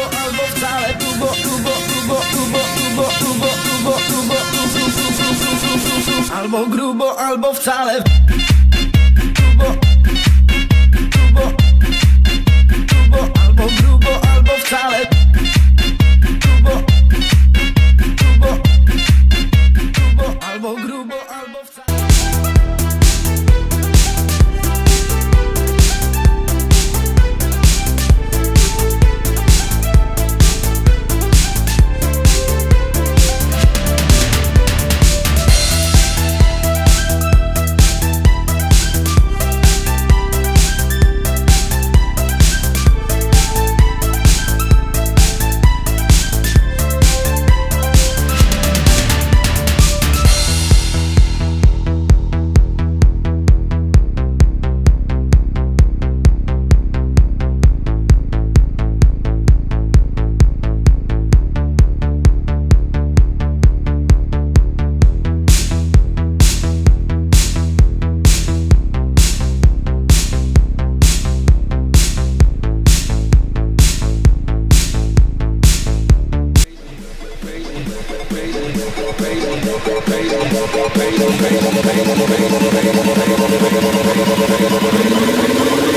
albo albo wcale, grubo, grubo, grubo, grubo, grubo, grubo, grubo, grubo, albo grubo, albo wcale. Grubo, grubo, grubo, albo grubo, albo wcale. Payne, don't pay them, don't pay them, don't pay them, pay a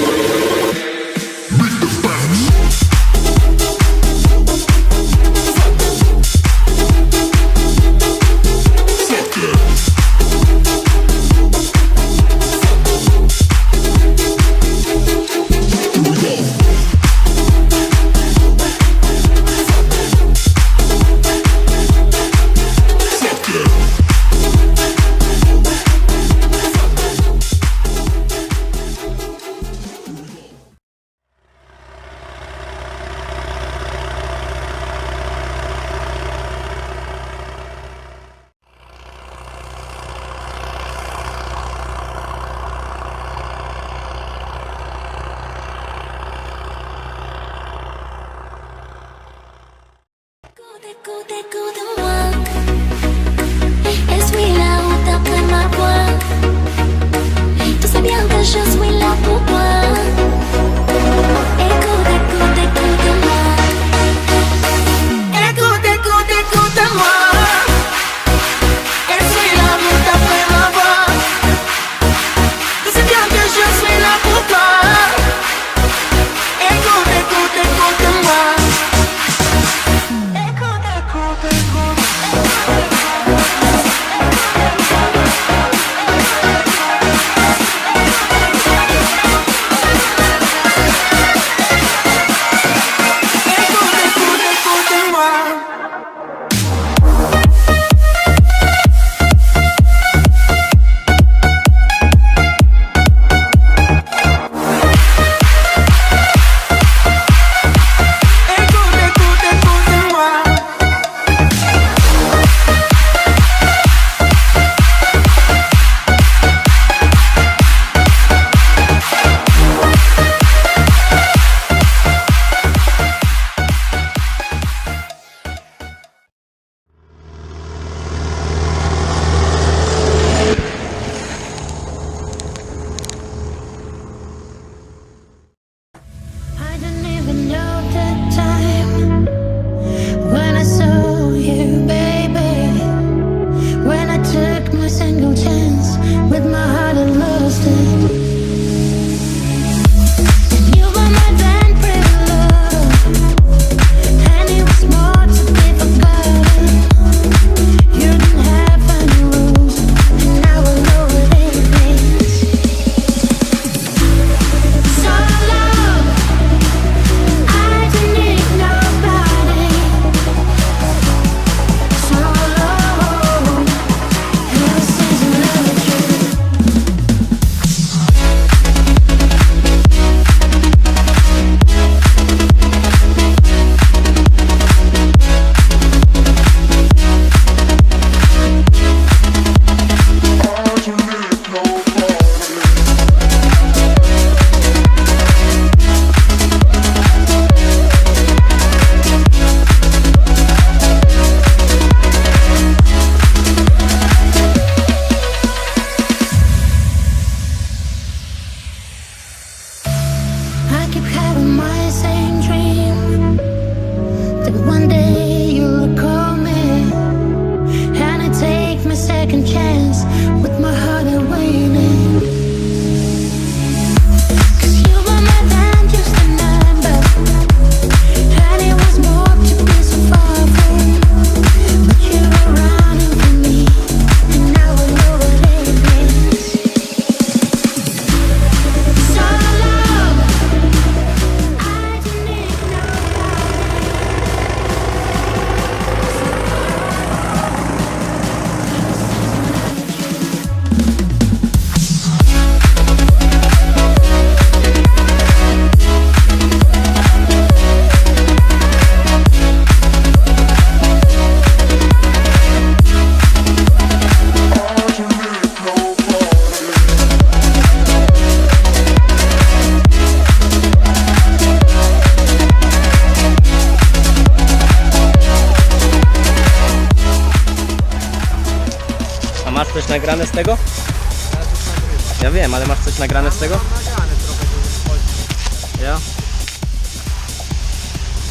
nagrane z tego? Nagrane trochę, bo chodzi. Ja?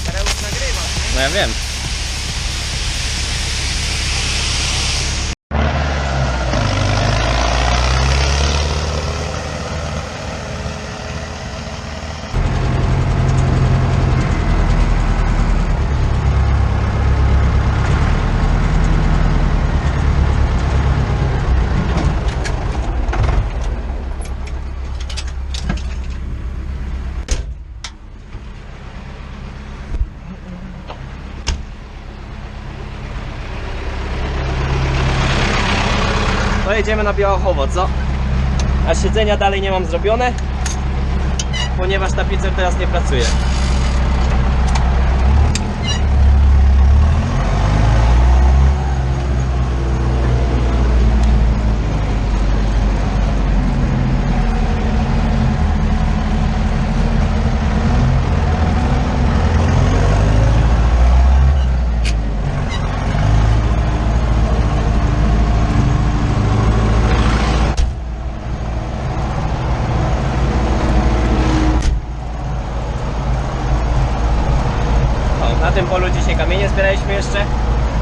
Teraz już nagrywasz? No ja wiem. To jedziemy na Białochowo, co? A siedzenia dalej nie mam zrobione, ponieważ tapicer teraz nie pracuje. O, na tym polu dzisiaj kamienie zbieraliśmy jeszcze.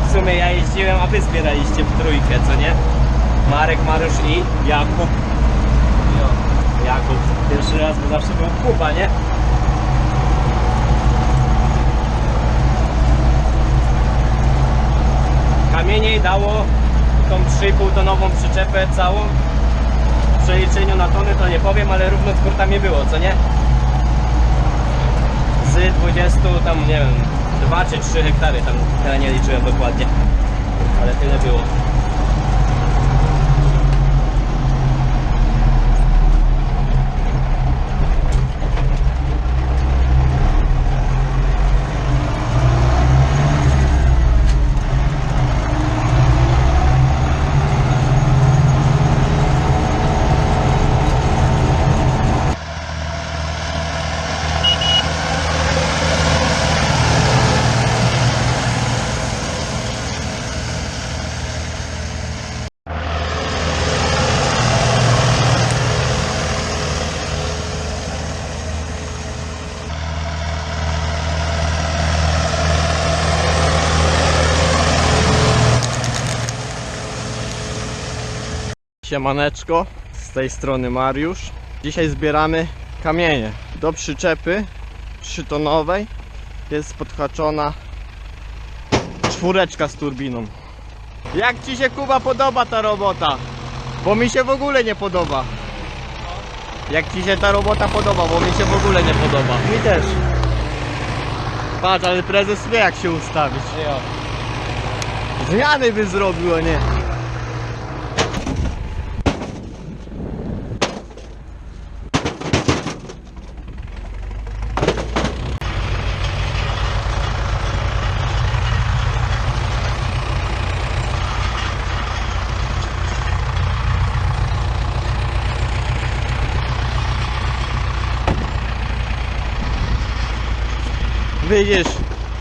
W sumie ja jeździłem, a wy zbieraliście w trójkę, co nie? Marek, Mariusz i Jakub. Jo, Jakub. Pierwszy raz, bo zawsze był Kuba, nie? Kamienie dało tą 3,5 tonową przyczepę całą. W przeliczeniu na tony to nie powiem, ale równo z kurtami było, co nie? z 20 tam nie wiem 2 czy 3 hektary tam ja nie liczyłem dokładnie ale tyle było Siemaneczko, z tej strony Mariusz. Dzisiaj zbieramy kamienie do przyczepy 3-tonowej. Jest podhaczona czwóreczka z turbiną. Jak Ci się Kuba podoba ta robota? Bo mi się w ogóle nie podoba. Jak Ci się ta robota podoba, bo mi się w ogóle nie podoba. Mi też. Patrz, ale prezes wie jak się ustawić. Zmiany by zrobił, a nie. Widzisz,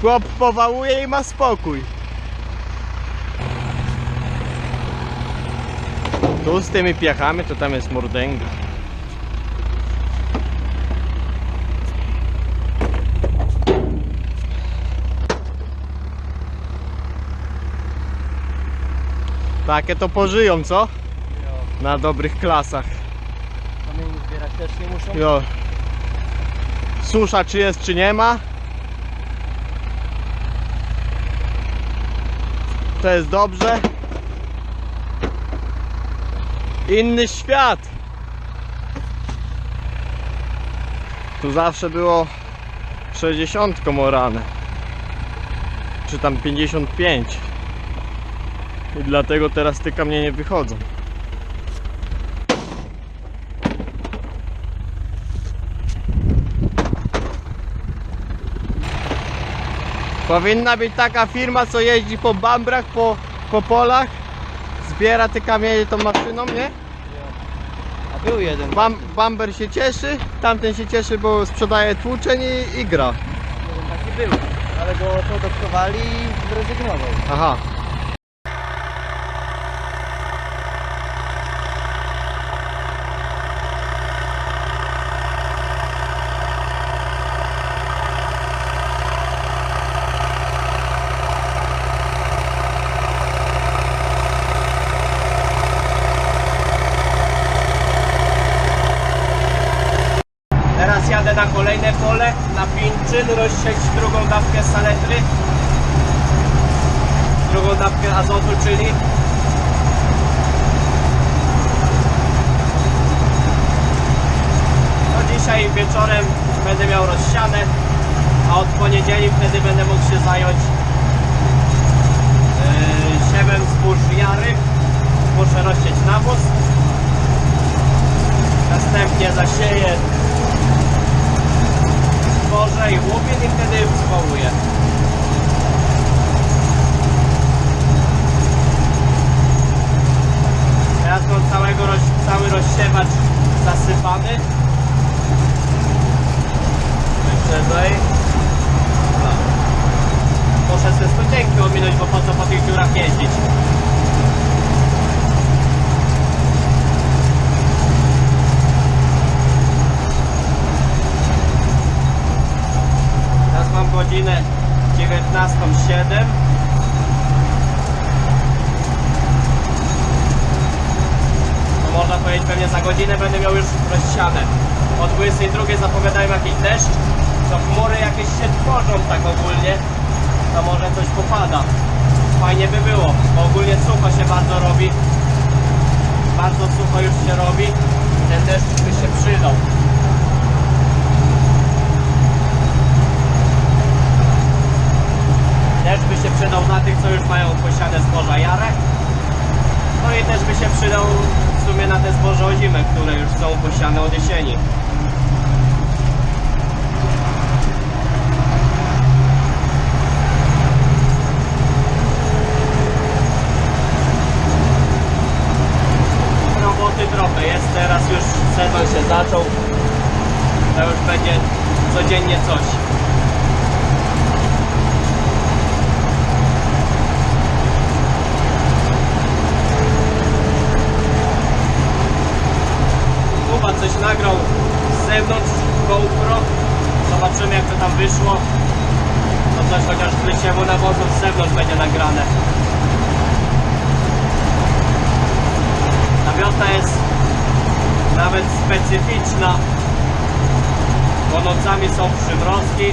chłop powałuje i ma spokój. Tu z tymi piachami to tam jest mordęga. Takie to pożyją, co? Na dobrych klasach. Kamieni zbierać też nie muszą. Jo. Susza czy jest, czy nie ma. To jest dobrze. Inny świat. Tu zawsze było 60 orane. Czy tam 55. I dlatego teraz te kamienie wychodzą. Powinna być taka firma, co jeździ po bambrach, po, po polach, zbiera te kamienie tą maszyną, nie? A był jeden. Bam, bamber się cieszy, tamten się cieszy, bo sprzedaje tłuczeń i, i gra. Jeden taki był. Ale go podotkowali i zrezygnował. Aha. na kolejne pole, na Pinczyn, rozsieć drugą dawkę saletry, drugą dawkę azotu, czyli no dzisiaj wieczorem będę miał rozsiane, a od poniedzieli wtedy będę mógł się zająć yy, siewem zbóż jary. Muszę rozsieć nawóz. Następnie zasieję zboże i łupin i wtedy zwołuję. Teraz mam całego cały rozsiewacz zasypany. Wyprzedzaj. No. Muszę sobie studzienki ominąć, bo po co po tych dziurach jeździć. Teraz mam godzinę 19.07 To można powiedzieć pewnie za godzinę będę miał już rozsiane. O 22 zapowiadają jakiś deszcz, to chmury jakieś się tworzą tak ogólnie, to może coś popada. Fajnie by było, bo ogólnie sucho się bardzo robi. Bardzo sucho już się robi. Ten deszcz by się przydał. Deszcz by się przydał na tych, co już mają posiane zboża jarę. No i też by się przydał w sumie na te zboże o zimę, które już są posiane od jesieni. Roboty trochę jest, teraz już sezon się zaczął. To już będzie codziennie coś. Kuba coś nagrał z zewnątrz GoPro. Zobaczymy jak to tam wyszło. To coś chociaż z wysiewu nawozu z zewnątrz będzie nagrane. Ta wiosna jest nawet specyficzna, bo nocami są przymrozki,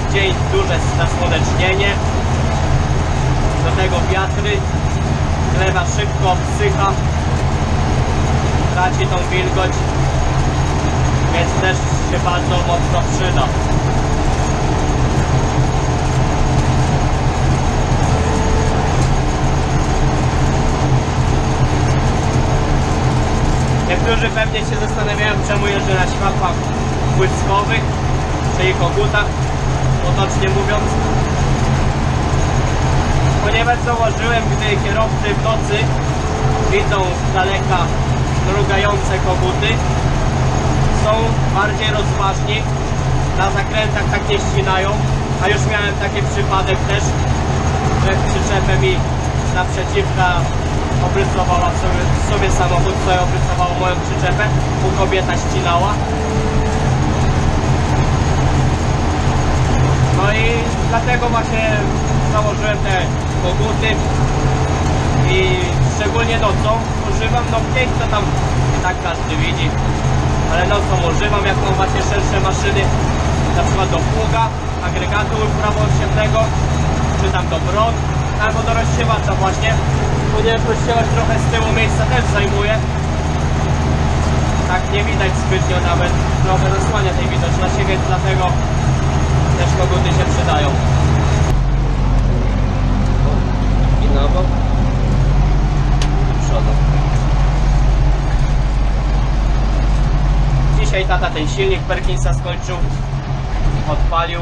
w dzień duże nasłonecznienie, do tego wiatry, gleba szybko obsycha, traci tą wilgoć, więc też się bardzo mocno przyda. Niektórzy pewnie się zastanawiają, czemu jeżdżę na światłach błyskowych, czyli kogutach, potocznie mówiąc. Ponieważ zauważyłem, gdy kierowcy w nocy widzą z daleka mrugające koguty, są bardziej rozważni, na zakrętach tak nie ścinają, a już miałem taki przypadek też, że przyczepę mi naprzeciwka obrysowała sobie, sobie samochód, co obrysowało moją przyczepę, bo kobieta ścinała. No i dlatego właśnie założyłem te koguty. I szczególnie nocą używam, no dzień to tam tak każdy widzi, ale nocą używam, jak mam właśnie szersze maszyny, na przykład do pługa, agregatu prawosiemnego, czy tam do brod, albo do rozsiewacza właśnie, ponieważ rozsiewacz trochę z tyłu miejsca też zajmuje. Tak nie widać zbytnio nawet, trochę zasłania tej widoczności, więc dlatego też koguty się przydają. I na bok. Do. Dzisiaj tata ten silnik Perkinsa skończył, odpalił.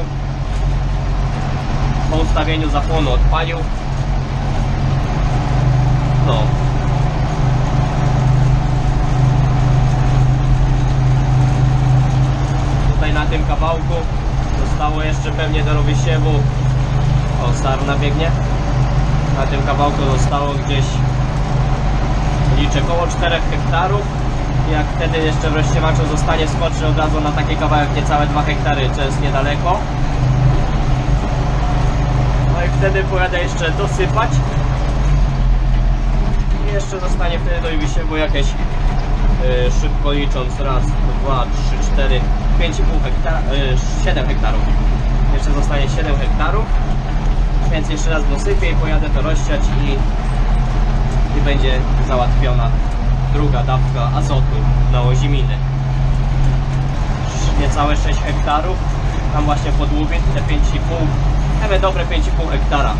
Po ustawieniu zapłonu odpalił. No. Tutaj na tym kawałku zostało jeszcze pewnie do wysiewu. O, sarna biegnie. Na tym kawałku zostało gdzieś liczę około 4 hektarów. Jak wtedy jeszcze w rozsiewaczu zostanie skoczy od razu na taki kawałek niecałe 2 hektary, co jest niedaleko. No i wtedy pojadę jeszcze dosypać. I jeszcze zostanie wtedy do wysiewu jakieś Yy, szybko licząc, raz, dwa, trzy, cztery, pięć i pół yy, 7 hektarów. Jeszcze zostanie 7 hektarów, więc jeszcze raz dosypię i pojadę to rozsiać i, i będzie załatwiona druga dawka azotu na oziminy. Niecałe 6 hektarów, tam właśnie pod Łubin, te 5,5, nawet dobre 5,5 hektara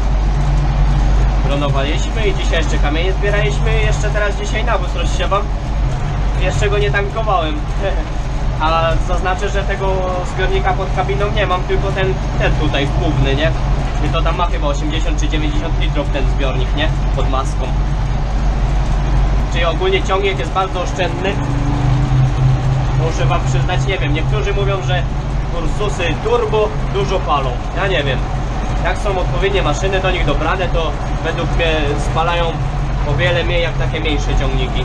planowaliśmy i dzisiaj jeszcze kamienie zbieraliśmy jeszcze teraz dzisiaj nawóz rozsiewam. Jeszcze go nie tankowałem. A zaznaczę, że tego zbiornika pod kabiną nie mam, tylko ten, ten tutaj główny, nie? I to tam ma chyba 80 czy 90 litrów ten zbiornik, nie? Pod maską. Czyli ogólnie ciągnik jest bardzo oszczędny. Muszę wam przyznać, nie wiem, niektórzy mówią, że Ursusy turbo dużo palą. Ja nie wiem. Jak są odpowiednie maszyny do nich dobrane, to według mnie spalają o wiele mniej jak takie mniejsze ciągniki.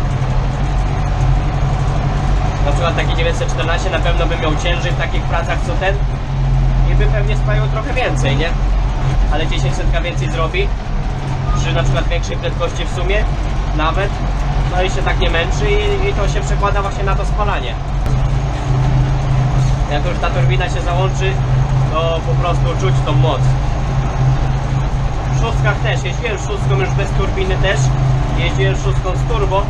Na przykład taki 914 na pewno by miał ciężej w takich pracach co ten i by pewnie spalił trochę więcej, nie? Ale 10 setka więcej zrobi przy na przykład większej prędkości w sumie nawet no i się tak nie męczy i, i to się przekłada właśnie na to spalanie. Jak już ta turbina się załączy, to po prostu czuć tą moc. W szóstkach też, jeździłem szóstką już bez turbiny też, jeździłem szóstką z turbo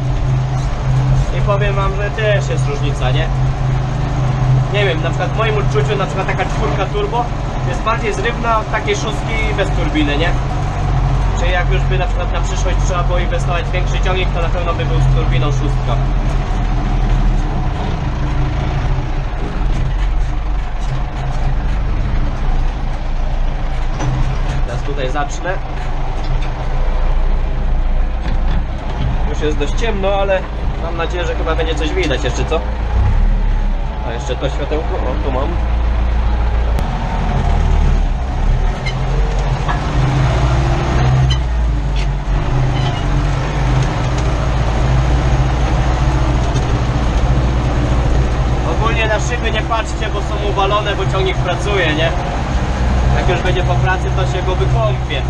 i powiem wam, że też jest różnica, nie? Nie wiem, na przykład w moim odczuciu na przykład taka czwórka turbo jest bardziej zrywna od takiej szóstki bez turbiny, nie? Czyli jak już by na przykład na przyszłość trzeba było inwestować w większy ciągnik, to na pewno by był z turbiną szóstka. Teraz tutaj zacznę. Już jest dość ciemno, ale mam nadzieję, że chyba będzie coś widać jeszcze, co? A jeszcze to światełko, o tu mam. Ogólnie na szyby nie patrzcie, bo są uwalone, bo ciągnik pracuje, nie? Jak już będzie po pracy, to się go wykąpie.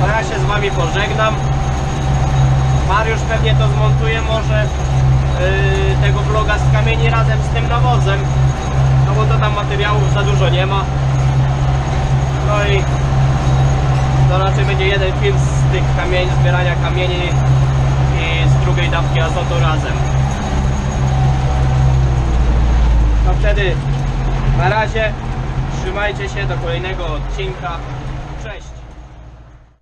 To ja się z wami pożegnam. Mariusz pewnie to zmontuje może yy, tego vloga z kamieni razem z tym nawozem. No bo to tam materiałów za dużo nie ma. No i to raczej będzie jeden film z tych kamieni, zbierania kamieni i z drugiej dawki azotu razem. No wtedy na razie trzymajcie się do kolejnego odcinka.